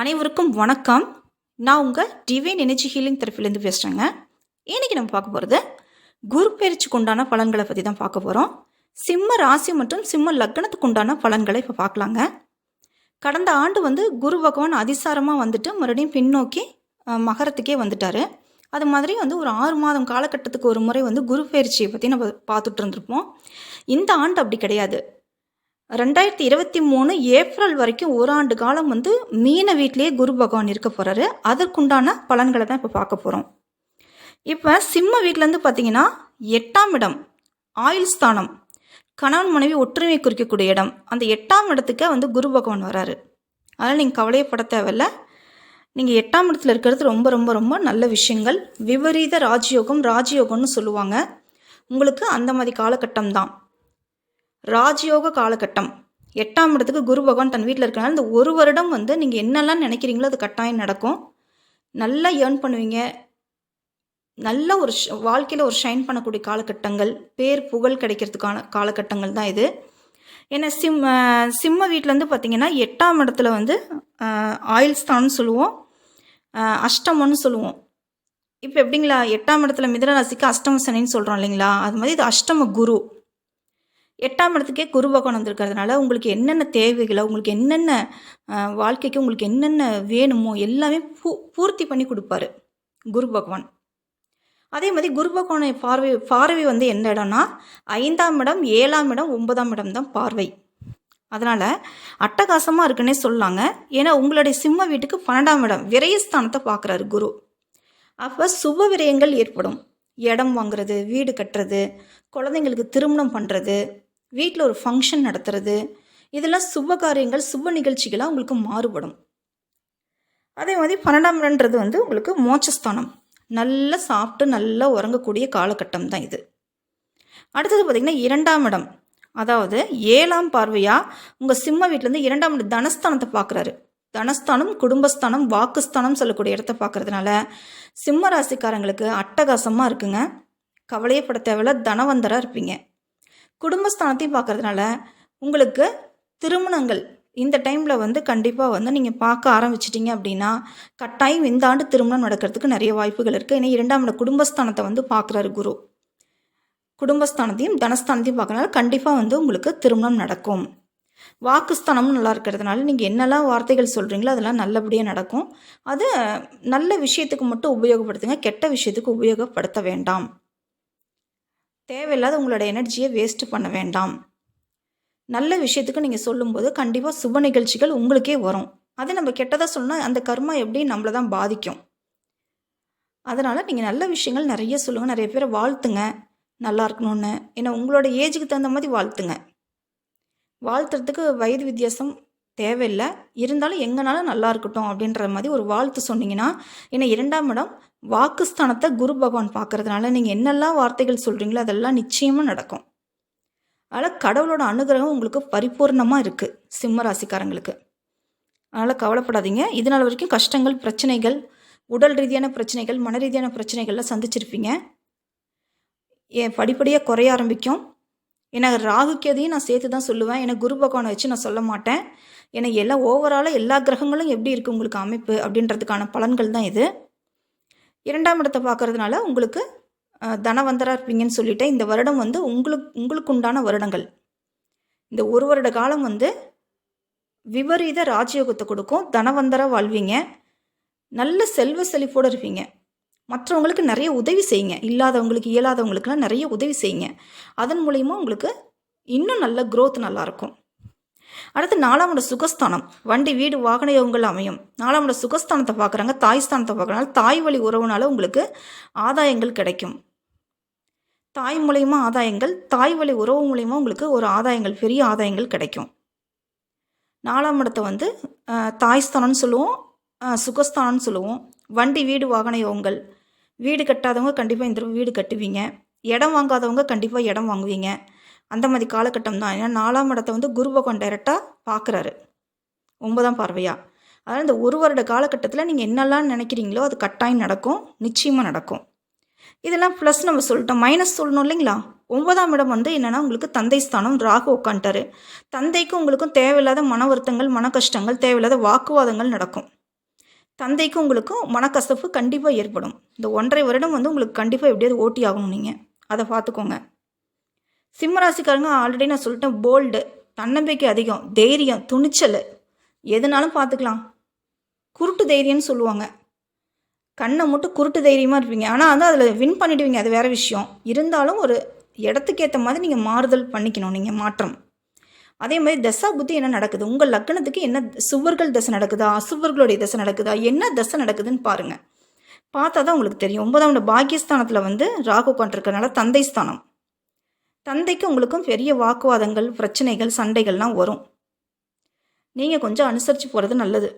அனைவருக்கும் வணக்கம். நான் உங்கள் டிவைன் எனர்ஜி ஹீலிங் தரப்பிலேருந்து பேசுகிறேங்க இன்றைக்கி நம்ம பார்க்க போகிறது குரு பயிற்சிக்கு உண்டான பலன்களை பற்றி தான் பார்க்க போகிறோம் சிம்ம ராசி மற்றும் சிம்ம லக்னத்துக்கு உண்டான பலன்களை இப்போ பார்க்கலாங்க. கடந்த ஆண்டு வந்து குரு பகவான் அதிசாரமாக வந்துட்டு மறுபடியும் பின்னோக்கி மகரத்துக்கே வந்துட்டார். அது மாதிரி வந்து ஒரு ஆறு மாதம் காலகட்டத்துக்கு ஒரு முறை வந்து குரு பயிற்சியை பற்றி நம்ம பார்த்துட்டு இருந்திருப்போம். இந்த ஆண்டு அப்படி கிடையாது. ரெண்டாயிரத்தி இருபத்தி மூணு ஏப்ரல் வரைக்கும் ஒரு ஆண்டு காலம் வந்து மீன வீட்டிலேயே குரு பகவான் இருக்க போகிறாரு அதற்குண்டான பலன்களை தான் இப்போ பார்க்க போகிறோம் இப்போ சிம்ம வீட்டிலேருந்து பார்த்தீங்கன்னா எட்டாம் இடம் ஆயுள் ஸ்தானம் கணவன் மனைவி ஒற்றுமை குறிக்கக்கூடிய இடம். அந்த எட்டாம் இடத்துக்கே வந்து குரு பகவான் வராரு. அதனால் நீங்கள் கவலையப்பட தேவையில்ல. நீங்கள் எட்டாம் இடத்துல இருக்கிறது ரொம்ப ரொம்ப ரொம்ப நல்ல விஷயங்கள். விபரீத ராஜயோகம் ராஜயோகம்னு சொல்லுவாங்க. உங்களுக்கு அந்த மாதிரி காலகட்டம் தான். ராஜயோக காலகட்டம். எட்டாம் இடத்துக்கு குரு பகவான் தன் வீட்டில் இருக்கனால இந்த ஒரு வருடம் வந்து நீங்கள் என்னெல்லாம் நினைக்கிறீங்களோ அது கட்டாயம் நடக்கும். நல்லா ஏர்ன் பண்ணுவீங்க. நல்ல ஒரு வாழ்க்கையில் ஒரு ஷைன் பண்ணக்கூடிய காலகட்டங்கள் பேர் புகழ் கிடைக்கிறதுக்கான காலகட்டங்கள் தான் இது. ஏன்னா சிம் சிம்ம வீட்டிலேருந்து பார்த்தீங்கன்னா எட்டாம் இடத்துல வந்து ஆயில் ஆயுள் சொல்லுவோம். அஷ்டமம்னு சொல்லுவோம். இப்போ எப்படிங்களா எட்டாம் இடத்துல மிதன ராசிக்கு அஷ்டம சனின்னு சொல்கிறோம் இல்லைங்களா? அது மாதிரி இது அஷ்டம குரு. எட்டாம் இடத்துக்கே குரு பகவான் வந்திருக்கிறதுனால உங்களுக்கு என்னென்ன தேவைகளோ உங்களுக்கு என்னென்ன வாழ்க்கைக்கு உங்களுக்கு என்னென்ன வேணுமோ எல்லாமே பூ பூர்த்தி பண்ணி கொடுப்பாரு குரு பகவான். அதே மாதிரி குரு பகவானை பார்வை பார்வை வந்து எந்த இடம்னா ஐந்தாம் இடம் ஏழாம் இடம் ஒன்பதாம் இடம் தான் பார்வை. அதனால் அட்டகாசமாக இருக்குன்னே சொல்லாங்க. ஏன்னா உங்களுடைய சிம்ம வீட்டுக்கு பன்னெண்டாம் இடம் விரயஸ்தானத்தை பார்க்குறாரு குரு. அப்போ சுப விரயங்கள் ஏற்படும். இடம் வாங்குறது வீடு கட்டுறது குழந்தைங்களுக்கு திருமணம் பண்ணுறது வீட்டில் ஒரு ஃபங்க்ஷன் நடத்துறது இதெல்லாம் சுப காரியங்கள் சுப நிகழ்ச்சிகளாக உங்களுக்கு மாறுபடும். அதே மாதிரி பன்னெண்டாம் இடம்ன்றது வந்து உங்களுக்கு மோட்சஸ்தானம். நல்லா சாப்பிட்டு நல்லா உறங்கக்கூடிய காலகட்டம் தான் இது. அடுத்தது பார்த்திங்கன்னா இரண்டாம் இடம். அதாவது ஏழாம் பார்வையாக உங்கள் சிம்ம வீட்டிலேருந்து இரண்டாம் இடம் தனஸ்தானத்தை பார்க்குறாரு தனஸ்தானம் குடும்பஸ்தானம் வாக்குஸ்தானம் சொல்லக்கூடிய இடத்த பார்க்கறதுனால சிம்ம ராசிக்காரங்களுக்கு அட்டகாசமாக இருக்குங்க. கவலையப்பட தேவையில்ல தனவந்தராக இருப்பீங்க. குடும்பஸ்தானத்தையும் பார்க்கறதுனால உங்களுக்கு திருமணங்கள் இந்த டைமில் வந்து கண்டிப்பாக வந்து நீங்கள் பார்க்க ஆரம்பிச்சிட்டிங்க அப்படின்னா கட்டாயம் இந்த ஆண்டு திருமணம் நடக்கிறதுக்கு நிறைய வாய்ப்புகள் இருக்குது ஏன்னா இரண்டாம் இட குடும்பஸ்தானத்தை வந்து பார்க்குறாரு குரு. குடும்பஸ்தானத்தையும் தனஸ்தானத்தையும் பார்க்கறனால கண்டிப்பாக வந்து உங்களுக்கு திருமணம் நடக்கும். வாக்குஸ்தானமும் நல்லா இருக்கிறதுனால நீங்கள் என்னெல்லாம் வார்த்தைகள் சொல்கிறீங்களோ அதெல்லாம் நல்லபடியாக நடக்கும். அது நல்ல விஷயத்துக்கு மட்டும் உபயோகப்படுத்துங்க. கெட்ட விஷயத்துக்கு உபயோகப்படுத்த வேண்டாம். தேவையில்லாத உங்களோட எனர்ஜியை வேஸ்ட் பண்ண வேண்டாம். நல்ல விஷயத்துக்கு நீங்கள் சொல்லும்போது கண்டிப்பாக சுப நிகழ்ச்சிகள் உங்களுக்கே வரும். அதை நம்ம கெட்டதாக சொன்னால் அந்த கர்மா எப்படி நம்மளை தான் பாதிக்கும். அதனால் நீங்கள் நல்ல விஷயங்கள் நிறைய சொல்லுங்கள் நிறைய பேரை வாழ்த்துங்க. நல்லா இருக்கணும்னு. ஏன்னா உங்களோட ஏஜுக்கு தகுந்த மாதிரி வாழ்த்துங்க. வாழ்த்துறதுக்கு வயது வித்தியாசம் தேவையில்லை. இருந்தாலும் எங்கனாலும் நல்லா இருக்கட்டும் அப்படின்ற மாதிரி ஒரு வாழ்த்து சொன்னீங்கன்னா ஏன்னா இரண்டாம் இடம் வாக்குஸ்தானத்தை குரு பகவான் பார்க்கறதுனால நீங்கள் என்னெல்லாம் வார்த்தைகள் சொல்கிறீங்களோ அதெல்லாம் நிச்சயமாக நடக்கும். அதனால் கடவுளோட அனுகிரகம் உங்களுக்கு பரிபூர்ணமாக இருக்குது சிம்ம ராசிக்காரங்களுக்கு. அதனால் கவலைப்படாதீங்க. இதனால் வரைக்கும் கஷ்டங்கள் பிரச்சனைகள் உடல் ரீதியான பிரச்சனைகள் மன ரீதியான பிரச்சனைகள்லாம் சந்திச்சிருப்பீங்க. ஏன் படிப்படியாக குறைய ஆரம்பிக்கும். ஏன்னா ராகுக்கேதையும் நான் சேர்த்து தான் சொல்லுவேன். ஏன்னா குரு பகவானை வச்சு நான் சொல்ல மாட்டேன். ஏன்னா எல்லா ஓவராலாக எல்லா கிரகங்களும் எப்படி இருக்குது உங்களுக்கு அமைப்பு அப்படின்றதுக்கான பலன்கள் தான் இது. இரண்டாம் இடத்தை பார்க்கறதுனால உங்களுக்கு தனவந்தராக இருப்பீங்கன்னு சொல்லிட்டேன் இந்த வருடம் வந்து உங்களுக்கு உங்களுக்கு உண்டான வருடங்கள். இந்த ஒரு வருட காலம் வந்து விபரீத ராஜயோகத்தை கொடுக்கும். தனவந்தராக வாழ்வீங்க. நல்ல செல்வ செழிப்போடு இருப்பீங்க. மற்றவங்களுக்கு நிறைய உதவி செய்யுங்க. இல்லாதவங்களுக்கு இயலாதவங்களுக்குலாம் நிறைய உதவி செய்யுங்க. அதன் மூலயமா உங்களுக்கு இன்னும் நல்ல க்ரோத் நல்லாயிருக்கும் அடுத்து நாலாவோட சுகஸ்தானம். வண்டி வீடு வாகன யோகங்கள் அமையும். நாலாம் சுகஸ்தானத்தை பார்க்குறாங்க. தாய் ஸ்தானத்தை பார்க்குறனால தாய் வழி உறவுனால உங்களுக்கு ஆதாயங்கள் கிடைக்கும். தாய் மூலயமா ஆதாயங்கள் தாய் வழி உறவு மூலயமா உங்களுக்கு ஒரு ஆதாயங்கள் பெரிய ஆதாயங்கள் கிடைக்கும். நாலாம் இடத்தை வந்து தாய்ஸ்தானம்னு தாய் ஸ்தானம்னு சொல்லுவோம் சுகஸ்தானம்னு சொல்லுவோம். வண்டி வீடு வாகன யோகங்கள். வீடு கட்டாதவங்க கண்டிப்பாக இந்த தடவை வீடு கட்டுவீங்க. இடம் வாங்காதவங்க கண்டிப்பாக இடம் வாங்குவீங்க. அந்த மாதிரி காலகட்டம் தான். ஏன்னா நாலாம் இடத்தை வந்து குரு பகவான் டைரெக்டாக பார்க்குறாரு ஒன்பதாம் பார்வையா. அதனால் இந்த ஒரு வருட காலகட்டத்தில் நீங்கள் என்னெல்லாம் நினைக்கிறீங்களோ அது கட்டாயம் நடக்கும். நிச்சயமாக நடக்கும். இதெல்லாம் ப்ளஸ் நம்ம சொல்லிட்டோம். மைனஸ் சொல்லணும் இல்லைங்களா? ஒன்பதாம் இடம் வந்து என்னென்னா உங்களுக்கு தந்தை ஸ்தானம் ராகு உட்காந்துட்டாரு தந்தைக்கும் உங்களுக்கும் தேவையில்லாத மன வருத்தங்கள் மன கஷ்டங்கள் தேவையில்லாத வாக்குவாதங்கள் நடக்கும். தந்தைக்கும் உங்களுக்கும் மனக்கசப்பு கண்டிப்பாக ஏற்படும். இந்த ஒன்றரை வருடம் வந்து உங்களுக்கு கண்டிப்பாக எப்படியாவது ஓட்டி ஆகணும் நீங்கள் அதை பார்த்துக்கோங்க. சிம்மராசிக்காரங்க ஆல்ரெடி நான் சொல்லிட்டேன் போல்டு தன்னம்பிக்கை அதிகம் தைரியம் துணிச்சல். எதுனாலும் பார்த்துக்கலாம். குருட்டு தைரியம்னு சொல்லுவாங்க. கண்ணை மட்டும் குருட்டு தைரியமாக இருப்பீங்க. ஆனால் வந்து அதில் வின் பண்ணிடுவீங்க. அது வேறு விஷயம். இருந்தாலும் ஒரு இடத்துக்கு ஏற்ற மாதிரி நீங்கள் மாறுதல் பண்ணிக்கணும். நீங்கள் மாற்றம். அதே மாதிரி தசா புத்தி என்ன நடக்குது? உங்கள் லக்னத்துக்கு என்ன சுவர்கள் தசை நடக்குதா? அசுவர்களுடைய தசை நடக்குதா? என்ன தசை நடக்குதுன்னு பாருங்கள் பார்த்தா தான் உங்களுக்கு தெரியும். ஒன்பதாம் இடம் பாக்கியஸ்தானத்தில் வந்து ராகு கொண்டிருக்கனால தந்தை ஸ்தானம். தந்தைக்கு உங்களுக்கும் பெரிய வாக்குவாதங்கள் பிரச்சனைகள் சண்டைகள்லாம் வரும். நீங்கள் கொஞ்சம் அனுசரித்து போகிறது நல்லது.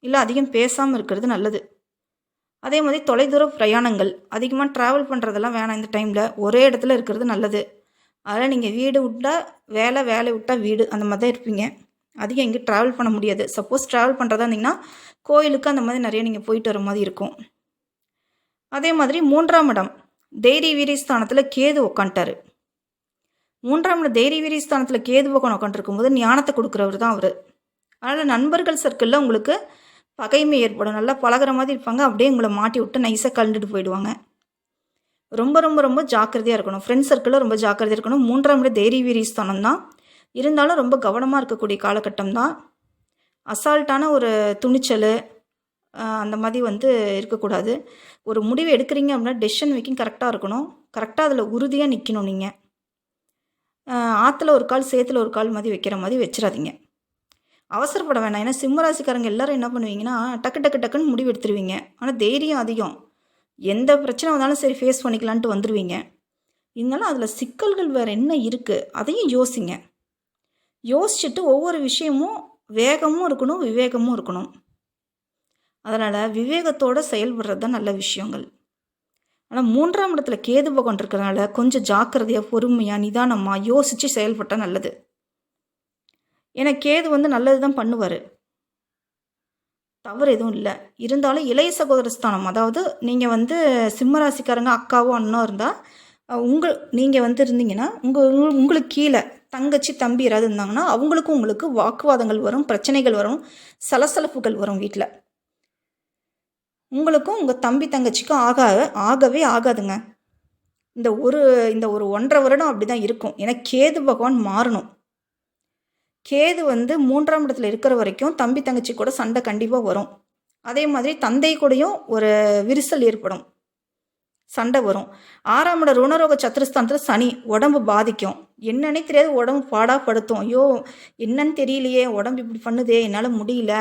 இல்லை அதிகம் பேசாமல் இருக்கிறது நல்லது. அதே மாதிரி தொலைதூர பிரயாணங்கள். அதிகமாக ட்ராவல் பண்ணுறதெல்லாம் வேணாம் இந்த டைமில் ஒரே இடத்துல இருக்கிறது நல்லது. அதனால் நீங்கள் வீடு விட்டால் வேலை வேலை விட்டால் வீடு அந்த மாதிரி தான் இருப்பீங்க. அதிகம் எங்கேயும் ட்ராவல் பண்ண முடியாது. சப்போஸ் ட்ராவல் பண்ணுறதா இருந்தீங்கன்னா கோயிலுக்கு அந்த மாதிரி நிறைய நீங்கள் போயிட்டு வர மாதிரி இருக்கும். அதே மாதிரி மூன்றாம் இடம் தைரிய வீரஸ்தானத்தில் கேது உக்காண்டாரு மூன்றாம் இடம் தைரிய வீரஸ்தானத்தில் கேது உட்காந்து உட்காந்துருக்கும் போது ஞானத்தை கொடுக்குறவர் தான் அவர். அதனால் நண்பர்கள் சர்க்கிளில் உங்களுக்கு பகைமை ஏற்படும். நல்லா பழகுற மாதிரி இருப்பாங்க. அப்படியே உங்களை மாட்டி விட்டு நைஸாக கலந்துட்டு போயிடுவாங்க. ரொம்ப ரொம்ப ரொம்ப ஜாக்கிரதையாக இருக்கணும். ஃப்ரெண்ட்ஸ் சர்க்கிளில் ரொம்ப ஜாக்கிரதையாக இருக்கணும். மூன்றாம் இடம் தைரிய வீரியஸ்தானம் தான். இருந்தாலும் ரொம்ப கவனமாக இருக்கக்கூடிய காலகட்டம் தான். அசால்ட்டான ஒரு துணிச்சல் அந்த மாதிரி வந்து இருக்கக்கூடாது. ஒரு முடிவு எடுக்கிறீங்க அப்படின்னா டெசிஷன் மேக்கிங் கரெக்டாக இருக்கணும். கரெக்டாக அதில் உறுதியாக நிற்கணும் நீங்கள் ஆற்றுல ஒரு கால் சேத்துல ஒரு கால் மாதிரி வைக்கிற மாதிரி வச்சிடாதீங்க. அவசரப்பட வேணாம். ஏன்னா சிம்மராசிக்காரங்க எல்லாரும் என்ன பண்ணுவீங்கன்னா டக்கு டக்கு டக்குன்னு முடிவு எடுத்துருவீங்க. ஆனால் தைரியம் அதிகம். எந்த பிரச்சனை வந்தாலும் சரி ஃபேஸ் பண்ணிக்கலான்ட்டு வந்துடுவீங்க இருந்தாலும் அதில் சிக்கல்கள் வேறு என்ன இருக்குது அதையும் யோசிங்க. யோசிச்சுட்டு ஒவ்வொரு விஷயமும் வேகமும் இருக்கணும் விவேகமும் இருக்கணும். அதனால் விவேகத்தோடு செயல்படுறது தான் நல்ல விஷயங்கள். ஆனால் மூன்றாம் இடத்துல கேது பகவான் இருக்கிறனால கொஞ்சம் ஜாக்கிரதையாக பொறுமையாக நிதானமாக யோசித்து செயல்பட்டால் நல்லது. ஏன்னா கேது வந்து நல்லது தான் பண்ணுவார். தவறு எதுவும் இல்லை. இருந்தாலும் இளைய சகோதர ஸ்தானம் அதாவது நீங்கள் வந்து சிம்மராசிக்காரங்க அக்காவோ அண்ணோ இருந்தால் உங்கள் நீங்கள் வந்து இருந்தீங்கன்னா உங்கள் உங்களுக்கு கீழே தங்கச்சி தம்பி யாராவது இருந்தாங்கன்னா அவங்களுக்கும் உங்களுக்கு வாக்குவாதங்கள் வரும் பிரச்சனைகள் வரும் சலசலப்புகள் வரும் வீட்டில் உங்களுக்கும் உங்கள் தம்பி தங்கச்சிக்கும் ஆக ஆகவே ஆகாதுங்க. இந்த ஒரு இந்த ஒரு ஒன்றரை வருடம் அப்படி தான் இருக்கும். ஏன்னா கேது பகவான் மாறணும். கேது வந்து மூன்றாம் இடத்துல இருக்கிற வரைக்கும் தம்பி தங்கச்சி கூட சண்டை கண்டிப்பாக வரும். அதே மாதிரி தந்தை கூடயும் ஒரு விரிசல் ஏற்படும். சண்டை வரும். ஆறாம் இட ருணரோக சத்துருஸ்தானத்தில் சனி உடம்பு பாதிக்கும். என்னன்னே தெரியாது உடம்பு பாடாப்படுத்தும். ஐயோ என்னன்னு தெரியலையே உடம்பு இப்படி பண்ணுதே என்னால் முடியல.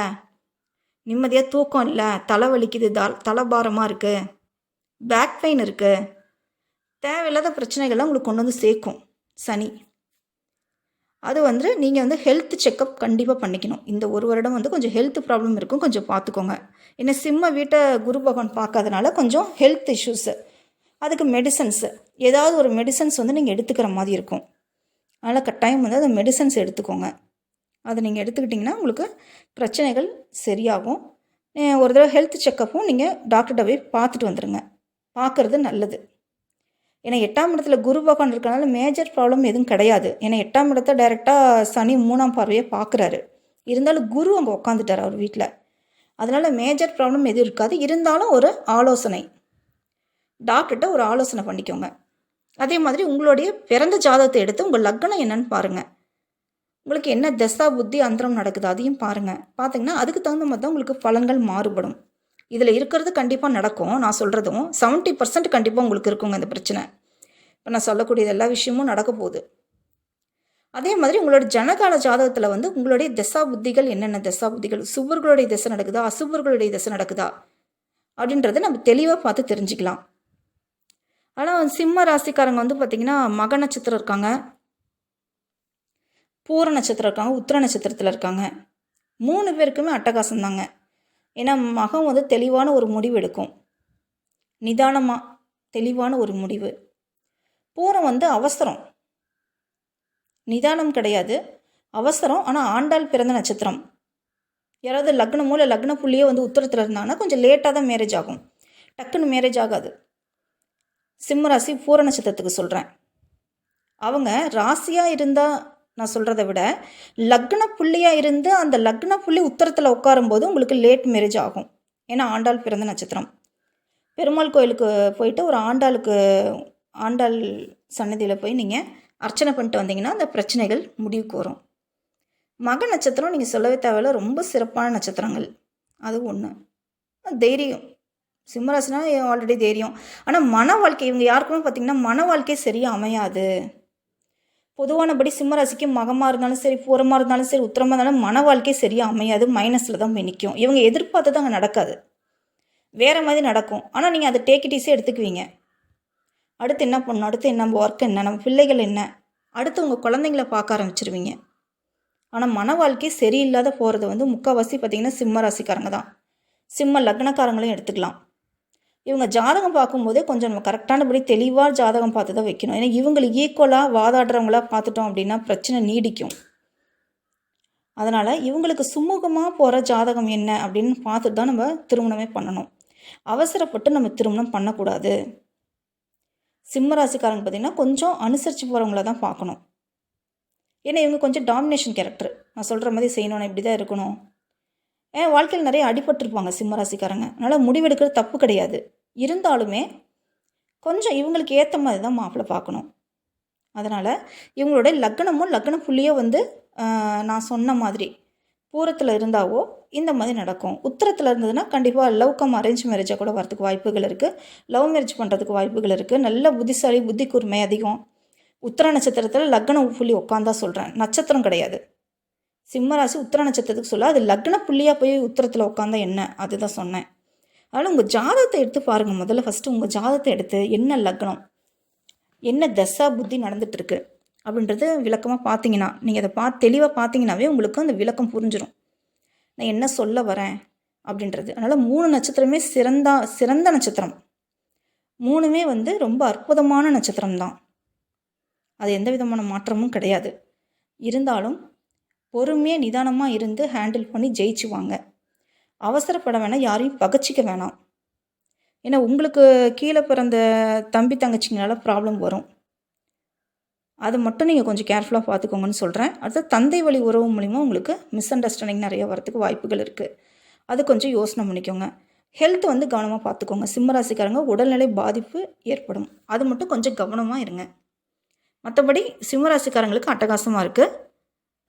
நிம்மதியாக தூக்கம் இல்லை தலை வலிக்குது த தலைபாரமாக இருக்குது பேக் பெயின் இருக்குது தேவையில்லாத பிரச்சனைகள்லாம் உங்களுக்கு கொண்டு வந்து சேர்க்கும். சனி. அது வந்து நீங்கள் வந்து ஹெல்த் செக்கப் கண்டிப்பாக பண்ணிக்கணும். இந்த ஒரு வருடம் வந்து கொஞ்சம் ஹெல்த் ப்ராப்ளம் இருக்கும். கொஞ்சம் பார்த்துக்கோங்க. ஏன்னா சிம்ம வீட்டை குரு பகவான் பார்க்காதனால கொஞ்சம் ஹெல்த் இஷ்யூஸு அதுக்கு மெடிசன்ஸு ஏதாவது ஒரு மெடிசன்ஸ் வந்து நீங்கள் எடுத்துக்கிற மாதிரி இருக்கும். அதனால் கட்டாயம் வந்து அந்த மெடிசன்ஸ் எடுத்துக்கோங்க. அதை நீங்கள் எடுத்துக்கிட்டிங்கன்னா உங்களுக்கு பிரச்சனைகள் சரியாகும். ஒரு தடவை ஹெல்த் செக்கப்பும் நீங்கள் டாக்டர்கிட்ட போய் பார்த்துட்டு வந்துடுங்க பார்க்குறது நல்லது. ஏன்னா எட்டாம் இடத்துல குரு பகவான் இருக்கனால மேஜர் ப்ராப்ளம் எதுவும் கிடையாது. ஏன்னா எட்டாம் இடத்த டைரெக்டாக சனி மூணாம் பார்வையை பார்க்குறாரு. இருந்தாலும் குரு அங்கே உட்காந்துட்டார் அவர் வீட்டில் அதனால் மேஜர் ப்ராப்ளம் எதுவும் இருக்காது. இருந்தாலும் ஒரு ஆலோசனை. டாக்டர்கிட்ட ஒரு ஆலோசனை பண்ணிக்கோங்க. அதே மாதிரி உங்களுடைய பிறந்த ஜாதகத்தை எடுத்து உங்கள் லக்னம் என்னன்னு பாருங்கள் உங்களுக்கு என்ன தசா புத்தி அந்தரம் நடக்குது அதையும் பாருங்கள் பார்த்தீங்கன்னா அதுக்கு தகுந்த மாதிரி தான் உங்களுக்கு பலன்கள் மாறுபடும். இதில் இருக்கிறது கண்டிப்பாக நடக்கும். நான் சொல்கிறதும் 70% பர்சன்ட் கண்டிப்பாக உங்களுக்கு இருக்குங்க இந்த பிரச்சனை. இப்போ நான் சொல்லக்கூடியது எல்லா விஷயமும் நடக்க போகுது. அதே மாதிரி உங்களோட ஜனகால ஜாதகத்தில் வந்து உங்களுடைய தசா புத்திகள் என்னென்ன? தசா புத்திகள் சுவர்களுடைய திசை நடக்குதா? அசுவர்களுடைய திசை நடக்குதா? அப்படின்றத நம்ம தெளிவாக பார்த்து தெரிஞ்சுக்கலாம். ஆனால் சிம்ம ராசிக்காரங்க வந்து பார்த்திங்கன்னா மக நட்சத்திரம் இருக்காங்க. பூர நட்சத்திரம் இருக்காங்க உத்திர நட்சத்திரத்தில் இருக்காங்க. மூணு பேருக்குமே அட்டகாசம் தாங்க ஏன்னா மகம் வந்து தெளிவான ஒரு முடிவு எடுக்கும். நிதானமாக தெளிவான ஒரு முடிவு. பூரம் வந்து அவசரம். நிதானம் கிடையாது. அவசரம் ஆனால் ஆண்டாள் பிறந்த நட்சத்திரம். யாராவது லக்னமோ இல்லை லக்ன புள்ளியோ வந்து உத்தரத்தில் இருந்தாங்கன்னா கொஞ்சம் லேட்டாக தான் மேரேஜ் ஆகும். டக்குன்னு மேரேஜ் ஆகாது. சிம்ம ராசி பூர நட்சத்திரத்துக்கு சொல்கிறேன் அவங்க ராசியாக இருந்தால் நான் சொல்கிறத விட லக்ன புள்ளியாக இருந்து அந்த லக்ன புள்ளி உத்தரத்தில் உட்காரும்போது உங்களுக்கு லேட் மேரேஜ் ஆகும். ஏன்னா ஆண்டாள் பிறந்த நட்சத்திரம். பெருமாள் கோயிலுக்கு போயிட்டு ஒரு ஆண்டாளுக்கு ஆண்டாள் சன்னதியில் போய் நீங்கள் அர்ச்சனை பண்ணிட்டு வந்தீங்கன்னா அந்த பிரச்சனைகள் முடிவுக்கு வரும். மக நட்சத்திரம் நீங்கள் சொல்லவே தேவையில்ல ரொம்ப சிறப்பான நட்சத்திரங்கள். அது ஒன்று தைரியம். சிம்மராசினா ஆல்ரெடி தைரியம். ஆனால் மன வாழ்க்கை இவங்க யாருக்குமே பார்த்தீங்கன்னா மன வாழ்க்கை சரியாக அமையாது. பொதுவானபடி சிம்மராசிக்கு மகமாக இருந்தாலும் சரி பூரமாக இருந்தாலும் சரி உத்தரமாக இருந்தாலும் மன வாழ்க்கை சரியாக அமையாது மைனஸில் தான் போய் நிற்கும் இவங்க எதிர்பார்த்தது அங்கே நடக்காது. வேறு மாதிரி நடக்கும். ஆனால் நீங்கள் அதை டேக் இட் எடுத்துக்குவீங்க. அடுத்து என்ன பண்ணணும்? அடுத்து என்ன? நம்ம ஒர்க் என்ன? நம்ம பிள்ளைகள் என்ன? அடுத்து உங்கள் குழந்தைங்கள பார்க்க ஆரம்பிச்சிருவீங்க. ஆனால் மன வாழ்க்கை சரியில்லாத போகிறது வந்து முக்கால்வாசி பார்த்திங்கன்னா சிம்ம ராசிக்காரங்க தான். சிம்ம லக்னக்காரங்களையும் எடுத்துக்கலாம். இவங்க ஜாதகம் பார்க்கும்போதே கொஞ்சம் நம்ம கரெக்டானபடி தெளிவாக ஜாதகம் பார்த்து தான் வைக்கணும். ஏன்னா இவங்களுக்கு ஈக்குவலாக வாதாடுறவங்களா பார்த்துட்டோம் அப்படின்னா பிரச்சனை நீடிக்கும். அதனால் இவங்களுக்கு சுமூகமாக போகிற ஜாதகம் என்ன அப்படின்னு பார்த்துட்டு தான் நம்ம திருமணமே பண்ணணும். அவசரப்பட்டு நம்ம திருமணம் பண்ணக்கூடாது. சிம்ம ராசிக்காரங்க பார்த்திங்கன்னா கொஞ்சம் அனுசரித்து போகிறவங்கள தான் பார்க்கணும். ஏன்னா இவங்க கொஞ்சம் டாமினேஷன் கேரக்டர் நான் சொல்கிற மாதிரி செய்யணும் இப்படி தான் இருக்கணும். ஏன் வாழ்க்கையில் நிறைய அடிபட்டிருப்பாங்க சிம்மராசிக்காரங்க அதனால் முடிவெடுக்கிறது தப்பு கிடையாது. இருந்தாலுமே கொஞ்சம் இவங்களுக்கு ஏற்ற மாதிரி தான் மாப்பிள்ளை பார்க்கணும். அதனால் இவங்களோட லக்னமும் லக்ன புள்ளியோ வந்து நான் சொன்ன மாதிரி பூரத்தில் இருந்தாவோ இந்த மாதிரி நடக்கும். உத்தரத்தில் இருந்ததுன்னா கண்டிப்பாக லவ் கம் அரேஞ்ச் மேரேஜாக கூட வரதுக்கு வாய்ப்புகள் இருக்குது லவ் மேரேஜ் பண்ணுறதுக்கு வாய்ப்புகள் இருக்குது நல்ல புத்திசாலி புத்தி கூர்மை அதிகம். உத்தர நட்சத்திரத்தில் லக்ன புள்ளி உட்காந்தா சொல்கிறேன் நட்சத்திரம் கிடையாது. சிம்மராசி உத்திர நட்சத்திரத்துக்கு சொல்ல அது லக்ன புள்ளியாக போய் உத்தரத்தில் உட்காந்தா என்ன? அதுதான் சொன்னேன். அதனால் உங்கள் ஜாதகத்தை எடுத்து பாருங்கள் முதல்ல ஃபஸ்ட்டு உங்கள் ஜாதகத்தை எடுத்து என்ன லக்னம் என்ன தசா புத்தி நடந்துகிட்ருக்கு அப்படின்றது விளக்கமாக பார்த்தீங்கன்னா நீங்கள் அதை பார்த்து தெளிவாக பார்த்தீங்கன்னாவே உங்களுக்கு அந்த விளக்கம் புரிஞ்சிடும் நான் என்ன சொல்ல வரேன் அப்படின்றது. அதனால் மூணு நட்சத்திரமே சிறந்தா சிறந்த நட்சத்திரம். மூணுமே வந்து ரொம்ப அற்புதமான நட்சத்திரம் தான் அது எந்த விதமான மாற்றமும் கிடையாது. இருந்தாலும் பொறுமையாக நிதானமாக இருந்து ஹேண்டில் பண்ணி ஜெயிச்சுவாங்க. அவசரப்பட வேணாம் யாரையும் பகச்சிக்க வேணாம். ஏன்னா உங்களுக்கு கீழே பிறந்த தம்பி தங்கச்சிங்களால ப்ராப்ளம் வரும். அது மட்டும் நீங்கள் கொஞ்சம் கேர்ஃபுல்லாக பார்த்துக்கோங்கன்னு சொல்கிறேன் அடுத்து தந்தை வழி உறவு மூலிமா உங்களுக்கு மிஸ் அண்டர்ஸ்டாண்டிங் நிறைய வரத்துக்கு வாய்ப்புகள் இருக்குது அது கொஞ்சம் யோசனை பண்ணிக்கோங்க. ஹெல்த் வந்து கவனமாக பார்த்துக்கோங்க சிம்மராசிக்காரங்க உடல்நிலை பாதிப்பு ஏற்படும். அது மட்டும் கொஞ்சம் கவனமாக இருங்க. மற்றபடி சிம்மராசிக்காரங்களுக்கு அட்டகாசமாக இருக்குது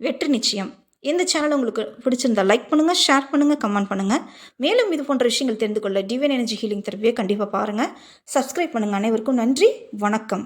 வெற்றி நிச்சயம். இந்த சேனல் உங்களுக்கு பிடிச்சிருந்தா லைக் பண்ணுங்கள் ஷேர் பண்ணுங்கள் கமெண்ட் பண்ணுங்கள் மேலும் இது போன்ற விஷயங்கள் தெரிந்து கொள்ள டிவைன் எனர்ஜி ஹீலிங் தெரப்பியை கண்டிப்பாக பாருங்கள் சப்ஸ்கிரைப் பண்ணுங்கள் அனைவருக்கும் நன்றி வணக்கம்.